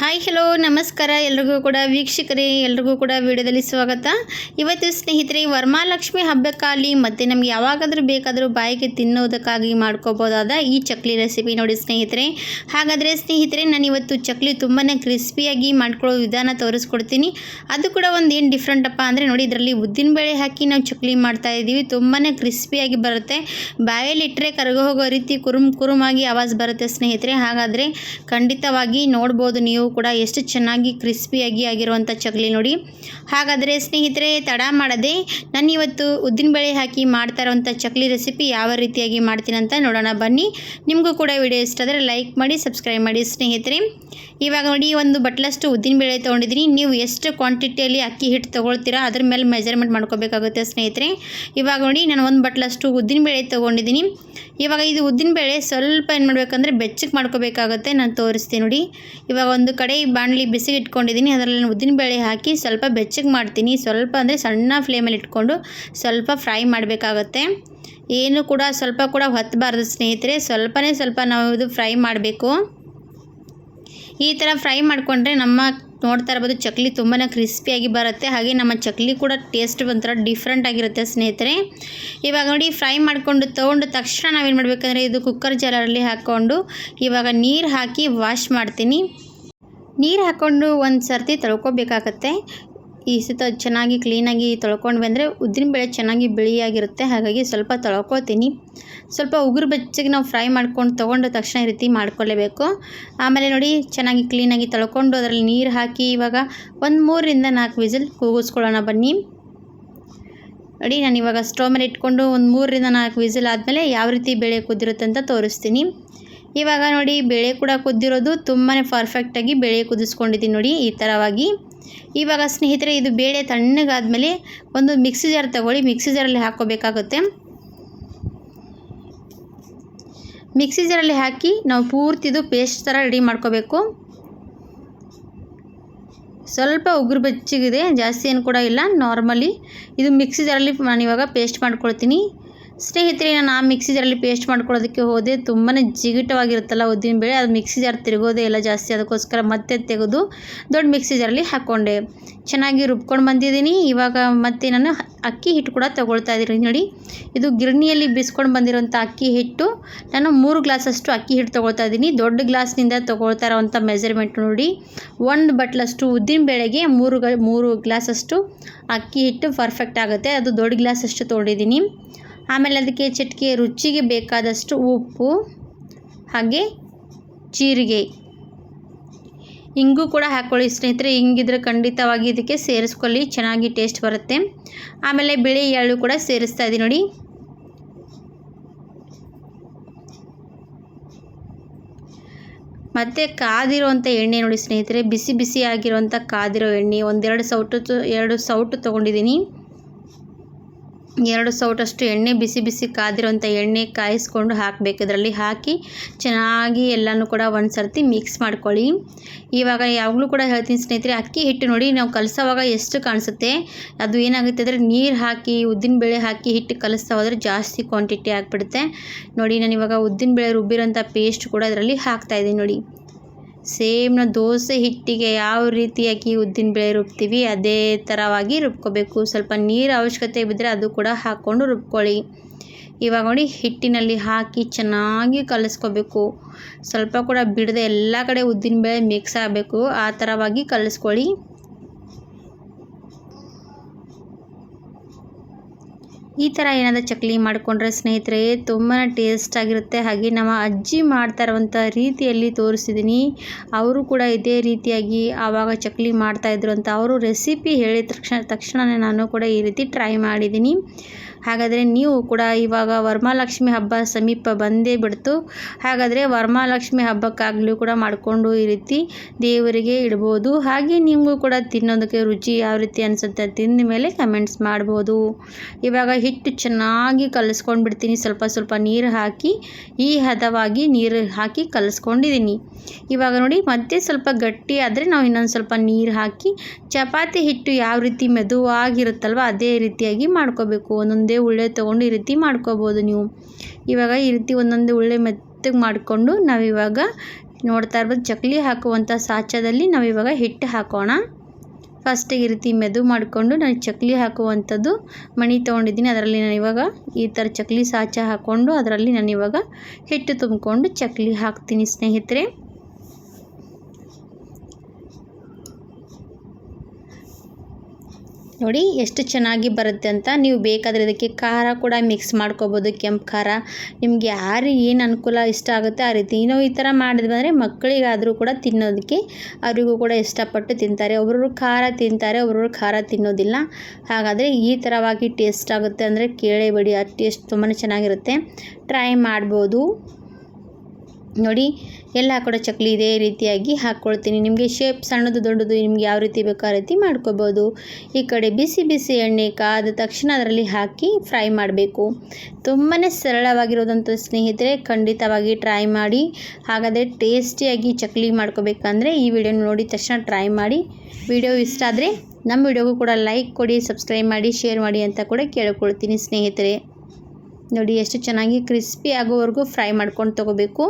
Hi hello ನಮಸ್ಕಾರ ಎಲ್ರಿಗೂ ಕೂಡ ವೀಕ್ಷಕರೇ, ಎಲ್ರಿಗೂ ಕೂಡ ವಿಡಿಯೋದಲ್ಲಿ ಸ್ವಾಗತ. ಇವತ್ತು ಸ್ನೇಹಿತರೆ ವರ್ಮಾಲಕ್ಷ್ಮಿ ಹಬ್ಬಕ್ಕಾಗಲಿ ಮತ್ತು ನಮ್ಗೆ ಯಾವಾಗಾದರೂ ಬೇಕಾದರೂ ಬಾಯಿಗೆ ತಿನ್ನೋದಕ್ಕಾಗಿ ಮಾಡ್ಕೋಬೋದಾದ ಈ ಚಕ್ಲಿ ರೆಸಿಪಿ ನೋಡಿ ಸ್ನೇಹಿತರೆ. ಹಾಗಾದರೆ ಸ್ನೇಹಿತರೆ, ನಾನು ಇವತ್ತು ಚಕ್ಲಿ ತುಂಬಾ ಕ್ರಿಸ್ಪಿಯಾಗಿ ಮಾಡ್ಕೊಳ್ಳೋ ವಿಧಾನ ತೋರಿಸ್ಕೊಡ್ತೀನಿ. ಅದು ಕೂಡ ಒಂದು ಏನು ಡಿಫ್ರೆಂಟಪ್ಪ ಅಂದರೆ ನೋಡಿ, ಇದರಲ್ಲಿ ಉದ್ದಿನಬೇಳೆ ಹಾಕಿ ನಾವು ಚಕ್ಲಿ ಮಾಡ್ತಾ ಇದ್ದೀವಿ. ತುಂಬಾ ಕ್ರಿಸ್ಪಿಯಾಗಿ ಬರುತ್ತೆ. ಬಾಯಲ್ಲಿ ಇಟ್ಟರೆ ಕರಗ ಹೋಗೋ ರೀತಿ ಕುರುಮ್ ಕುರುಮಾಗಿ ಆವಾಜ್ ಬರುತ್ತೆ ಸ್ನೇಹಿತರೆ. ಹಾಗಾದರೆ ಖಂಡಿತವಾಗಿ ನೋಡ್ಬೋದು ನೀವು. ಕೂಡ ಎಷ್ಟು ಚೆನ್ನಾಗಿ ಕ್ರಿಸ್ಪಿಯಾಗಿ ಆಗಿರುವಂಥ ಚಕ್ಲಿ ನೋಡಿ. ಹಾಗಾದರೆ ಸ್ನೇಹಿತರೆ, ತಡ ಮಾಡದೆ ನಾನು ಇವತ್ತು ಉದ್ದಿನಬೇಳೆ ಹಾಕಿ ಮಾಡ್ತಾ ಇರೋವಂಥ ಚಕ್ಲಿ ರೆಸಿಪಿ ಯಾವ ರೀತಿಯಾಗಿ ಮಾಡ್ತೀನಿ ಅಂತ ನೋಡೋಣ. ಬನ್ನಿ, ನಿಮಗೂ ಕೂಡ ವಿಡಿಯೋ ಇಷ್ಟ ಆದರೆ ಲೈಕ್ ಮಾಡಿ ಸಬ್ಸ್ಕ್ರೈಬ್ ಮಾಡಿ ಸ್ನೇಹಿತರೆ. ಇವಾಗ ನೋಡಿ, ಒಂದು ಬಟ್ಲಷ್ಟು ಉದ್ದಿನಬೇಳೆ ತೊಗೊಂಡಿದ್ದೀನಿ. ನೀವು ಎಷ್ಟು ಕ್ವಾಂಟಿಟಿಯಲ್ಲಿ ಅಕ್ಕಿ ಹಿಟ್ಟು ತೊಗೊಳ್ತೀರಾ, ಅದ್ರ ಮೇಲೆ ಮೆಜರ್ಮೆಂಟ್ ಮಾಡ್ಕೋಬೇಕಾಗುತ್ತೆ ಸ್ನೇಹಿತರೆ. ಇವಾಗ ನೋಡಿ, ನಾನು ಒಂದು ಬಟ್ಲಷ್ಟು ಉದ್ದಿನಬೇಳೆ ತೊಗೊಂಡಿದ್ದೀನಿ. ಇವಾಗ ಇದು ಉದ್ದಿನಬೇಳೆ ಸ್ವಲ್ಪ ಏನು ಮಾಡಬೇಕಂದ್ರೆ ಬೆಚ್ಚಗೆ ಮಾಡ್ಕೋಬೇಕಾಗುತ್ತೆ, ನಾನು ತೋರಿಸ್ತೀನಿ ನೋಡಿ. ಇವಾಗ ಒಂದು ಕಡೆ ಬಾಣಲಿ ಬಿಸಿಗೆ ಇಟ್ಕೊಂಡಿದ್ದೀನಿ ಅದರಲ್ಲಿ ಉದ್ದಿನಬೇಳೆ ಹಾಕಿ ಸ್ವಲ್ಪ ಬೆಚ್ಚಗೆ ಮಾಡ್ತೀನಿ. ಸ್ವಲ್ಪ ಅಂದರೆ ಸಣ್ಣ ಫ್ಲೇಮಲ್ಲಿ ಇಟ್ಕೊಂಡು ಸ್ವಲ್ಪ ಫ್ರೈ ಮಾಡಬೇಕಾಗತ್ತೆ. ಏನು ಕೂಡ ಸ್ವಲ್ಪ ಕೂಡ ಹೊತ್ತಬಾರ್ದು ಸ್ನೇಹಿತರೆ, ಸ್ವಲ್ಪನೇ ಸ್ವಲ್ಪ ನಾವು ಇದು ಫ್ರೈ ಮಾಡಬೇಕು. ಈ ಥರ ಫ್ರೈ ಮಾಡಿಕೊಂಡ್ರೆ ನಮ್ಮ ನೋಡ್ತಾ ಇರ್ಬೋದು ಚಕ್ಲಿ ತುಂಬಾ ಕ್ರಿಸ್ಪಿಯಾಗಿ ಬರುತ್ತೆ. ಹಾಗೆ ನಮ್ಮ ಚಕ್ಲಿ ಕೂಡ ಟೇಸ್ಟ್ ಒಂಥರ ಡಿಫ್ರೆಂಟ್ ಆಗಿರುತ್ತೆ ಸ್ನೇಹಿತರೆ. ಇವಾಗ ನೋಡಿ ಫ್ರೈ ಮಾಡಿಕೊಂಡು ತೊಗೊಂಡು ತಕ್ಷಣ ನಾವೇನು ಮಾಡಬೇಕಂದ್ರೆ, ಇದು ಕುಕ್ಕರ್ ಜಾಲರಲ್ಲಿ ಹಾಕ್ಕೊಂಡು ಇವಾಗ ನೀರು ಹಾಕಿ ವಾಶ್ ಮಾಡ್ತೀನಿ. ನೀರು ಹಾಕ್ಕೊಂಡು ಒಂದು ಸರ್ತಿ ತೊಳ್ಕೊಬೇಕಾಗತ್ತೆ. ಈ ಸುತ್ತ ಚೆನ್ನಾಗಿ ಕ್ಲೀನಾಗಿ ತೊಳ್ಕೊಂಡು ಬಂದರೆ ಉದ್ದಿನಬೇಳೆ ಚೆನ್ನಾಗಿ ಬಿಳಿಯಾಗಿರುತ್ತೆ. ಹಾಗಾಗಿ ಸ್ವಲ್ಪ ತೊಳ್ಕೊತೀನಿ. ಸ್ವಲ್ಪ ಉಗುರು ಬೆಚ್ಚಗೆ ನಾವು ಫ್ರೈ ಮಾಡ್ಕೊಂಡು ತೊಗೊಂಡ ತಕ್ಷಣ ಈ ರೀತಿ ಮಾಡ್ಕೊಳ್ಳೇಬೇಕು ಆಮೇಲೆ ನೋಡಿ ಚೆನ್ನಾಗಿ ಕ್ಲೀನಾಗಿ ತೊಳ್ಕೊಂಡು ಅದರಲ್ಲಿ ನೀರು ಹಾಕಿ ಇವಾಗ ಒಂದು ಮೂರರಿಂದ ನಾಲ್ಕು ವಿಸಿಲ್ ಕೂಗಿಸ್ಕೊಳ್ಳೋಣ ಬನ್ನಿ. ನೋಡಿ ನಾನು ಇವಾಗ ಸ್ಟೋವ್ ಮೇಲೆ ಇಟ್ಕೊಂಡು ಒಂದು ಮೂರರಿಂದ ನಾಲ್ಕು ವಿಸಿಲ್ ಆದಮೇಲೆ ಯಾವ ರೀತಿ ಬೇಳೆ ಕುದ್ದಿರುತ್ತೆ ಅಂತ ತೋರಿಸ್ತೀನಿ. ಇವಾಗ ನೋಡಿ ಬೇಳೆ ಕೂಡ ಕುದ್ದಿರೋದು ತುಂಬಾ ಪರ್ಫೆಕ್ಟಾಗಿ ಬೇಳೆ ಕುದಿಸ್ಕೊಂಡಿದ್ದೀನಿ ನೋಡಿ ಈ ಥರವಾಗಿ ಇವಾಗ ಸ್ನೇಹಿತರೆ, ಇದು ಬೇಳೆ ತಣ್ಣಗಾದಮೇಲೆ ಒಂದು ಮಿಕ್ಸಿ ಜಾರ್ ತಗೊಳ್ಳಿ. ಮಿಕ್ಸಿ ಜಾರಲ್ಲಿ ಹಾಕ್ಕೋಬೇಕಾಗುತ್ತೆ. ಮಿಕ್ಸಿ ಜಾರಲ್ಲಿ ಹಾಕಿ ನಾವು ಪೂರ್ತಿದು ಪೇಸ್ಟ್ ಥರ ರೆಡಿ ಮಾಡ್ಕೋಬೇಕು. ಸ್ವಲ್ಪ ಉಗುರು ಬೆಚ್ಚಗಿದೆ, ಜಾಸ್ತಿ ಏನು ಕೂಡ ಇಲ್ಲ ನಾರ್ಮಲಿ ಇದು ಮಿಕ್ಸಿ ಜಾರಲ್ಲಿ ನಾನು ಇವಾಗ ಪೇಸ್ಟ್ ಮಾಡ್ಕೊಳ್ತೀನಿ. ಸ್ನೇಹಿತರೆ, ನಾನು ಮಿಕ್ಸಿ ಜಾರಲ್ಲಿ ಪೇಸ್ಟ್ ಮಾಡ್ಕೊಳ್ಳೋದಕ್ಕೆ ಹೋದೆ. ತುಂಬಾ ಜಿಗಿಟವಾಗಿರುತ್ತಲ್ಲ ಉದ್ದಿನ ಬೇಳೆ. ಅದು ಮಿಕ್ಸಿ ಜಾರ್ ತಿರುಗೋದೇ ಇಲ್ಲ ಜಾಸ್ತಿ. ಅದಕ್ಕೋಸ್ಕರ ಮತ್ತೆ ತೆಗೆದು ದೊಡ್ಡ ಮಿಕ್ಸಿ ಜಾರಲ್ಲಿ ಹಾಕ್ಕೊಂಡೆ ಚೆನ್ನಾಗಿ ರುಬ್ಕೊಂಡು ಬಂದಿದ್ದೀನಿ. ಇವಾಗ ಮತ್ತೆ ನಾನು ಅಕ್ಕಿ ಹಿಟ್ಟು ಕೂಡ ತೊಗೊಳ್ತಾ ಇದ್ದೀನಿ. ನೋಡಿ, ಇದು ಗಿರಣಿಯಲ್ಲಿ ಬಿಸ್ಕೊಂಡು ಬಂದಿರೋಂಥ ಅಕ್ಕಿ ಹಿಟ್ಟು. ನಾನು ಮೂರು ಗ್ಲಾಸಷ್ಟು ಅಕ್ಕಿ ಹಿಟ್ಟು ತೊಗೊಳ್ತಾ ಇದ್ದೀನಿ. ದೊಡ್ಡ ಗ್ಲಾಸ್ನಿಂದ ತೊಗೊಳ್ತಾ ಇರೋವಂಥ ಮೆಜರ್ಮೆಂಟ್ ನೋಡಿ. ಒಂದು ಬಟ್ಲಷ್ಟು ಉದ್ದಿನ ಬೇಳೆಗೆ ಮೂರು ಮೂರು ಗ್ಲಾಸಷ್ಟು ಅಕ್ಕಿ ಹಿಟ್ಟು ಪರ್ಫೆಕ್ಟ್ ಆಗುತ್ತೆ. ಅದು ದೊಡ್ಡ ಗ್ಲಾಸಷ್ಟು ತೊಗೊಂಡಿದ್ದೀನಿ. ಆಮೇಲೆ ಅದಕ್ಕೆ ಚಟ್ಕೆ ರುಚಿಗೆ ಬೇಕಾದಷ್ಟು ಉಪ್ಪು, ಹಾಗೆ ಜೀರಿಗೆ. ಹಿಂಗೂ ಕೂಡ ಹಾಕ್ಕೊಳ್ಳಿ ಸ್ನೇಹಿತರೆ ಹಿಂಗಿದ್ರೆ ಖಂಡಿತವಾಗಿ ಇದಕ್ಕೆ ಸೇರಿಸ್ಕೊಳ್ಳಿ, ಚೆನ್ನಾಗಿ ಟೇಸ್ಟ್ ಬರುತ್ತೆ. ಆಮೇಲೆ ಬಿಳಿ ಎಳ್ಳು ಕೂಡ ಸೇರಿಸ್ತಾ ಇದ್ದೀನಿ ನೋಡಿ. ಮತ್ತು ಕಾದಿರುವಂಥ ಎಣ್ಣೆ ನೋಡಿ ಸ್ನೇಹಿತರೆ, ಬಿಸಿ ಬಿಸಿ ಆಗಿರುವಂಥ ಕಾದಿರೋ ಎಣ್ಣೆ, ಒಂದೆರಡು ಸೌಟು ಎರಡು ಸೌಟು ತೊಗೊಂಡಿದ್ದೀನಿ. ಎರಡು ಸೌಟಷ್ಟು ಎಣ್ಣೆ ಬಿಸಿ ಬಿಸಿ ಕಾದಿರುವಂಥ ಎಣ್ಣೆ ಕಾಯಿಸ್ಕೊಂಡು ಹಾಕಬೇಕು. ಇದರಲ್ಲಿ ಹಾಕಿ ಚೆನ್ನಾಗಿ ಎಲ್ಲನೂ ಕೂಡ ಒಂದು ಸರ್ತಿ ಮಿಕ್ಸ್ ಮಾಡ್ಕೊಳ್ಳಿ. ಇವಾಗ ಯಾವಾಗಲೂ ಕೂಡ ಹೇಳ್ತೀನಿ ಸ್ನೇಹಿತರೆ, ಅಕ್ಕಿ ಹಿಟ್ಟು ನೋಡಿ ನಾವು ಕಲಸೋವಾಗ ಎಷ್ಟು ಕಾಣಿಸುತ್ತೆ. ಅದು ಏನಾಗುತ್ತೆ ಅಂದರೆ ನೀರು ಹಾಕಿ ಉದ್ದಿನಬೇಳೆ ಹಾಕಿ ಹಿಟ್ಟು ಕಲಿಸ್ತಾ ಹೋದರೆ ಜಾಸ್ತಿ ಕ್ವಾಂಟಿಟಿ ಆಗಿಬಿಡುತ್ತೆ. ನೋಡಿ, ನಾನು ಇವಾಗ ಉದ್ದಿನಬೇಳೆ ರುಬ್ಬಿರೋಂಥ ಪೇಸ್ಟ್ ಕೂಡ ಇದರಲ್ಲಿ ಹಾಕ್ತಾಯಿದ್ದೀನಿ ನೋಡಿ. ಸೇಮ್ ನಾವು ದೋಸೆ ಹಿಟ್ಟಿಗೆ ಯಾವ ರೀತಿಯಾಗಿ ಉದ್ದಿನಬೇಳೆ ರುಬ್ತೀವಿ, ಅದೇ ಥರವಾಗಿ ರುಬ್ಕೋಬೇಕು. ಸ್ವಲ್ಪ ನೀರು ಅವಶ್ಯಕತೆ ಬಿದ್ದರೆ ಅದು ಕೂಡ ಹಾಕ್ಕೊಂಡು ರುಬ್ಕೊಳ್ಳಿ. ಇವಾಗ ನೋಡಿ, ಹಿಟ್ಟಿನಲ್ಲಿ ಹಾಕಿ ಚೆನ್ನಾಗಿ ಕಲಿಸ್ಕೋಬೇಕು. ಸ್ವಲ್ಪ ಕೂಡ ಬಿಡದೆ ಎಲ್ಲ ಕಡೆ ಉದ್ದಿನಬೇಳೆ ಮಿಕ್ಸ್ ಆಗಬೇಕು. ಆ ಥರವಾಗಿ ಕಲಿಸ್ಕೊಳ್ಳಿ. ಈ ಥರ ಏನಾದರೂ ಚಕ್ಲಿ ಮಾಡಿಕೊಂಡ್ರೆ ಸ್ನೇಹಿತರೆ, ತುಂಬಾ ಟೇಸ್ಟ್ ಆಗಿರುತ್ತೆ. ಹಾಗೆ ನಮ್ಮ ಅಜ್ಜಿ ಮಾಡ್ತಾ ಇರುವಂಥ ರೀತಿಯಲ್ಲಿ ತೋರಿಸಿದ್ದೀನಿ. ಅವರು ಕೂಡ ಇದೇ ರೀತಿಯಾಗಿ ಆವಾಗ ಚಕ್ಲಿ ಮಾಡ್ತಾಯಿದ್ರು ಅಂತ ಅವರು ರೆಸಿಪಿ ಹೇಳಿದ ತಕ್ಷಣ ತಕ್ಷಣವೇ ನಾನು ಕೂಡ ಈ ರೀತಿ ಟ್ರೈ ಮಾಡಿದ್ದೀನಿ. ಹಾಗಾದರೆ ನೀವು ಕೂಡ ಇವಾಗ ವರಮಹಾಲಕ್ಷ್ಮಿ ಹಬ್ಬ ಸಮೀಪ ಬಂದೇ ಬಿಡ್ತು. ಹಾಗಾದರೆ ವರಮಹಾಲಕ್ಷ್ಮಿ ಹಬ್ಬಕ್ಕಾಗಲೂ ಕೂಡ ಮಾಡಿಕೊಂಡು ಈ ರೀತಿ ದೇವರಿಗೆ ಇಡ್ಬೋದು. ಹಾಗೆ ನಿಮಗೂ ಕೂಡ ತಿನ್ನೋದಕ್ಕೆ ರುಚಿ ಯಾವ ರೀತಿ ಅನಿಸುತ್ತೆ ತಿಂದ ಮೇಲೆ ಕಮೆಂಟ್ಸ್ ಮಾಡ್ಬೋದು. ಇವಾಗ ಹಿಟ್ಟು ಚೆನ್ನಾಗಿ ಕಲಿಸ್ಕೊಂಡು ಬಿಡ್ತೀನಿ. ಸ್ವಲ್ಪ ಸ್ವಲ್ಪ ನೀರು ಹಾಕಿ, ಈ ಹದವಾಗಿ ನೀರು ಹಾಕಿ ಕಲಿಸ್ಕೊಂಡಿದ್ದೀನಿ. ಇವಾಗ ನೋಡಿ, ಮತ್ತೆ ಸ್ವಲ್ಪ ಗಟ್ಟಿ ಆದರೆ ನಾವು ಇನ್ನೊಂದು ಸ್ವಲ್ಪ ನೀರು ಹಾಕಿ, ಚಪಾತಿ ಹಿಟ್ಟು ಯಾವ ರೀತಿ ಮೆದುವಾಗಿರುತ್ತಲ್ವ ಅದೇ ರೀತಿಯಾಗಿ ಮಾಡ್ಕೋಬೇಕು. ಒಂದೊಂದೇ ಉಳ್ಳೆ ತೊಗೊಂಡು ಈ ರೀತಿ ಮಾಡ್ಕೋಬೋದು ನೀವು. ಇವಾಗ ಈ ರೀತಿ ಒಂದೊಂದು ಉಳ್ಳೆ ಮೆತ್ತಗೆ ಮಾಡಿಕೊಂಡು ನಾವಿವಾಗ ನೋಡ್ತಾ ಇರ್ಬೋದು ಚಕ್ಲಿ ಹಾಕುವಂಥ ಸಾಚದಲ್ಲಿ ನಾವಿವಾಗ ಹಿಟ್ಟು ಹಾಕೋಣ. ಫಸ್ಟಿಗೆ ಈ ರೀತಿ ಮೆದು ಮಾಡಿಕೊಂಡು ನಾನು ಚಕ್ಲಿ ಹಾಕುವಂಥದ್ದು ಮಣಿ ತೊಗೊಂಡಿದ್ದೀನಿ. ಅದರಲ್ಲಿ ನಾನು ಇವಾಗ ಈ ಥರ ಚಕ್ಲಿ ಸಾಚ ಹಾಕ್ಕೊಂಡು ಅದರಲ್ಲಿ ನಾನು ಇವಾಗ ಹಿಟ್ಟು ತುಂಬಿಕೊಂಡು ಚಕ್ಲಿ ಹಾಕ್ತೀನಿ ಸ್ನೇಹಿತರೆ. ನೋಡಿ ಎಷ್ಟು ಚೆನ್ನಾಗಿ ಬರುತ್ತೆ ಅಂತ. ನೀವು ಬೇಕಾದರೆ ಇದಕ್ಕೆ ಖಾರ ಕೂಡ ಮಿಕ್ಸ್ ಮಾಡ್ಕೋಬೋದು. ಕೆಂಪು ಖಾರ. ನಿಮಗೆ ಯಾರು ಏನು ಅನುಕೂಲ ಇಷ್ಟ ಆಗುತ್ತೆ ಆ ರೀತಿ. ನಾವು ಈ ಥರ ಮಾಡಿದ್ವಿ ಅಂದರೆ ಮಕ್ಕಳಿಗಾದರೂ ಕೂಡ ತಿನ್ನೋದಕ್ಕೆ ಅವರಿಗೂ ಕೂಡ ಇಷ್ಟಪಟ್ಟು ತಿಂತಾರೆ. ಒಬ್ಬರು ಖಾರ ತಿಂತಾರೆ ಒಬ್ಬರು ಖಾರ ತಿನ್ನೋದಿಲ್ಲ. ಹಾಗಾದರೆ ಈ ಥರವಾಗಿ ಟೇಸ್ಟ್ ಆಗುತ್ತೆ ಅಂದರೆ ಕೇಳೇಬೇಡಿ ಆ ಟೇಸ್ಟ್ ತುಂಬಾ ಚೆನ್ನಾಗಿರುತ್ತೆ. ಟ್ರೈ ಮಾಡ್ಬೋದು. ನೋಡಿ, ಎಲ್ಲ ಕೂಡ ಚಕ್ಲಿ ಇದೇ ರೀತಿಯಾಗಿ ಹಾಕ್ಕೊಳ್ತೀನಿ. ನಿಮಗೆ ಶೇಪ್ ಸಣ್ಣದು, ದೊಡ್ಡದು ನಿಮ್ಗೆ ಯಾವ ರೀತಿ ಬೇಕೋ ಆ ರೀತಿ ಮಾಡ್ಕೋಬೋದು. ಈ ಕಡೆ ಬಿಸಿ ಬಿಸಿ ಎಣ್ಣೆ ಕಾದ ತಕ್ಷಣ ಅದರಲ್ಲಿ ಹಾಕಿ ಫ್ರೈ ಮಾಡಬೇಕು. ತುಂಬಾ ಸರಳವಾಗಿರೋದಂಥ ಸ್ನೇಹಿತರೆ, ಖಂಡಿತವಾಗಿ ಟ್ರೈ ಮಾಡಿ. ಹಾಗಾದರೆ ಟೇಸ್ಟಿಯಾಗಿ ಚಕ್ಲಿ ಮಾಡ್ಕೋಬೇಕಂದ್ರೆ ಈ ವಿಡಿಯೋ ನೋಡಿದ ತಕ್ಷಣ ಟ್ರೈ ಮಾಡಿ. ವಿಡಿಯೋ ಇಷ್ಟ ಆದರೆ ನಮ್ಮ ವಿಡಿಯೋಗೂ ಕೂಡ ಲೈಕ್ ಕೊಡಿ ಸಬ್ಸ್ಕ್ರೈಬ್ ಮಾಡಿ ಶೇರ್ ಮಾಡಿ ಅಂತ ಕೂಡ ಕೇಳ್ಕೊಳ್ತೀನಿ ಸ್ನೇಹಿತರೆ. ನೋಡಿ, ಎಷ್ಟು ಚೆನ್ನಾಗಿ ಕ್ರಿಸ್ಪಿ ಆಗೋವರೆಗೂ ಫ್ರೈ ಮಾಡ್ಕೊಂಡು ತೊಗೋಬೇಕು.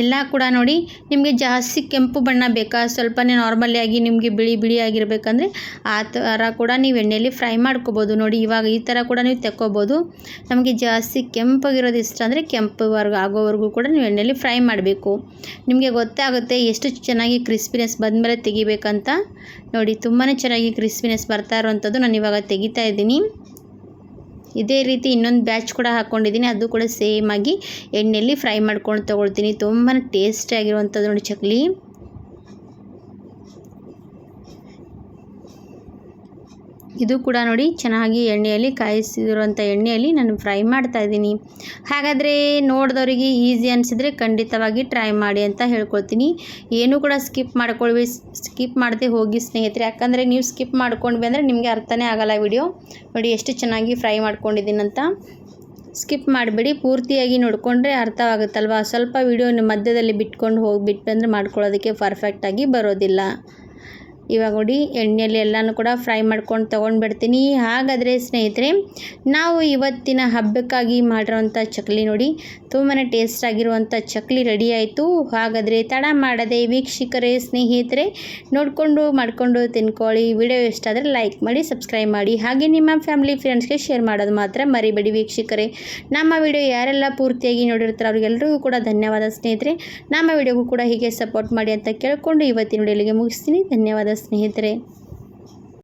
ಎಲ್ಲ ಕೂಡ ನೋಡಿ ನಿಮಗೆ ಜಾಸ್ತಿ ಕೆಂಪು ಬಣ್ಣ ಬೇಕಾ? ಸ್ವಲ್ಪನೇ ನಾರ್ಮಲಿ ಆಗಿ ನಿಮಗೆ ಬಿಳಿ ಬಿಳಿ ಆಗಿರಬೇಕಂದ್ರೆ ಆ ಥರ ಕೂಡ ನೀವು ಎಣ್ಣೆಯಲ್ಲಿ ಫ್ರೈ ಮಾಡ್ಕೋಬೋದು. ನೋಡಿ ಇವಾಗ ಈ ಥರ ಕೂಡ ನೀವು ತೆಕ್ಕೋಬೋದು. ನಮಗೆ ಜಾಸ್ತಿ ಕೆಂಪಾಗಿರೋದು ಇಷ್ಟ ಅಂದರೆ ಕೆಂಪುವರೆಗೂ, ಆಗೋವರೆಗೂ ಕೂಡ ನೀವು ಎಣ್ಣೆಯಲ್ಲಿ ಫ್ರೈ ಮಾಡಬೇಕು. ನಿಮಗೆ ಗೊತ್ತಾಗುತ್ತೆ ಎಷ್ಟು ಚೆನ್ನಾಗಿ ಕ್ರಿಸ್ಪಿನೆಸ್ ಬಂದಮೇಲೆ ತೆಗಿಬೇಕಂತ. ನೋಡಿ ತುಂಬಾ ಚೆನ್ನಾಗಿ ಕ್ರಿಸ್ಪಿನೆಸ್ ಬರ್ತಾ ಇರೋವಂಥದ್ದು ನಾನು ಇವಾಗ ತೆಗಿತಾ ಇದ್ದೀನಿ. ಇದೇ ರೀತಿ ಇನ್ನೊಂದು ಬ್ಯಾಚ್ ಕೂಡ ಹಾಕ್ಕೊಂಡಿದ್ದೀನಿ ಅದು ಕೂಡ ಸೇಮ್ ಆಗಿ ಎಣ್ಣೆಯಲ್ಲಿ ಫ್ರೈ ಮಾಡ್ಕೊಂಡು ತೊಗೊಳ್ತೀನಿ. ತುಂಬಾ ಟೇಸ್ಟಿಯಾಗಿರುವಂಥದ್ದು ನೋಡಿ ಚಕ್ಲಿ. ಇದು ಕೂಡ ನೋಡಿ ಚೆನ್ನಾಗಿ ಎಣ್ಣೆಯಲ್ಲಿ ಕಾಯಿಸಿರುವಂಥ ಎಣ್ಣೆಯಲ್ಲಿ ನಾನು ಫ್ರೈ ಮಾಡ್ತಾ ಇದ್ದೀನಿ. ಹಾಗಾದರೆ ನೋಡಿದವರಿಗೆ ಈಸಿ ಅನಿಸಿದ್ರೆ ಖಂಡಿತವಾಗಿ ಟ್ರೈ ಮಾಡಿ ಅಂತ ಹೇಳ್ಕೊಳ್ತೀನಿ. ಏನು ಕೂಡ ಸ್ಕಿಪ್ ಮಾಡ್ಕೊಳ್ವಿ, ಸ್ಕಿಪ್ ಮಾಡದೆ ಹೋಗಿ ಸ್ನೇಹಿತರೆ. ಯಾಕಂದರೆ ನೀವು ಸ್ಕಿಪ್ ಮಾಡ್ಕೊಂಡ್ವಿ ಅಂದರೆ ನಿಮಗೆ ಅರ್ಥನೇ ಆಗಲ್ಲ ವಿಡಿಯೋ. ನೋಡಿ ಎಷ್ಟು ಚೆನ್ನಾಗಿ ಫ್ರೈ ಮಾಡ್ಕೊಂಡಿದ್ದೀನಂತ ಸ್ಕಿಪ್ ಮಾಡಬೇಡಿ, ಪೂರ್ತಿಯಾಗಿ ನೋಡಿಕೊಂಡ್ರೆ ಅರ್ಥವಾಗುತ್ತಲ್ವ? ಸ್ವಲ್ಪ ವಿಡಿಯೋನ ಮಧ್ಯದಲ್ಲಿ ಬಿಟ್ಕೊಂಡು ಹೋಗಿ ಅಂದರೆ ಮಾಡ್ಕೊಳ್ಳೋದಕ್ಕೆ ಪರ್ಫೆಕ್ಟಾಗಿ ಬರೋದಿಲ್ಲ. ಇವಾಗ ನೋಡಿ ಎಣ್ಣೆಯಲ್ಲಿ ಎಲ್ಲನೂ ಕೂಡ ಫ್ರೈ ಮಾಡ್ಕೊಂಡು ತೊಗೊಂಡ್ಬಿಡ್ತೀನಿ. ಹಾಗಾದರೆ ಸ್ನೇಹಿತರೆ, ನಾವು ಇವತ್ತಿನ ಹಬ್ಬಕ್ಕಾಗಿ ಮಾಡಿರೋವಂಥ ಚಕ್ಲಿ ನೋಡಿ ತುಂಬಾ ಟೇಸ್ಟ್ ಆಗಿರುವಂಥ ಚಕ್ಲಿ ರೆಡಿ ಆಯಿತು. ಹಾಗಾದರೆ ತಡ ಮಾಡದೆ ವೀಕ್ಷಕರೇ, ಸ್ನೇಹಿತರೆ, ನೋಡಿಕೊಂಡು ಮಾಡಿಕೊಂಡು ತಿನ್ಕೊಳ್ಳಿ. ವಿಡಿಯೋ ಇಷ್ಟ ಆದರೆ ಲೈಕ್ ಮಾಡಿ ಸಬ್ಸ್ಕ್ರೈಬ್ ಮಾಡಿ. ಹಾಗೆ ನಿಮ್ಮ ಫ್ಯಾಮಿಲಿ ಫ್ರೆಂಡ್ಸ್ಗೆ ಶೇರ್ ಮಾಡೋದು ಮಾತ್ರ ಮರಿಬೇಡಿ ವೀಕ್ಷಕರೇ. ನಮ್ಮ ವಿಡಿಯೋ ಯಾರೆಲ್ಲ ಪೂರ್ತಿಯಾಗಿ ನೋಡಿರ್ತಾರೆ ಅವ್ರಿಗೆಲ್ಲರಿಗೂ ಕೂಡ ಧನ್ಯವಾದ ಸ್ನೇಹಿತರೆ. ನಮ್ಮ ವಿಡಿಯೋಗೂ ಕೂಡ ಹೀಗೆ ಸಪೋರ್ಟ್ ಮಾಡಿ ಅಂತ ಕೇಳಿಕೊಂಡು ಇವತ್ತಿನ ವಿಡಿಯೋಲಿಗೆ ಮುಗಿಸ್ತೀನಿ. ಧನ್ಯವಾದ ಸ್ನೇಹಿತರೆ.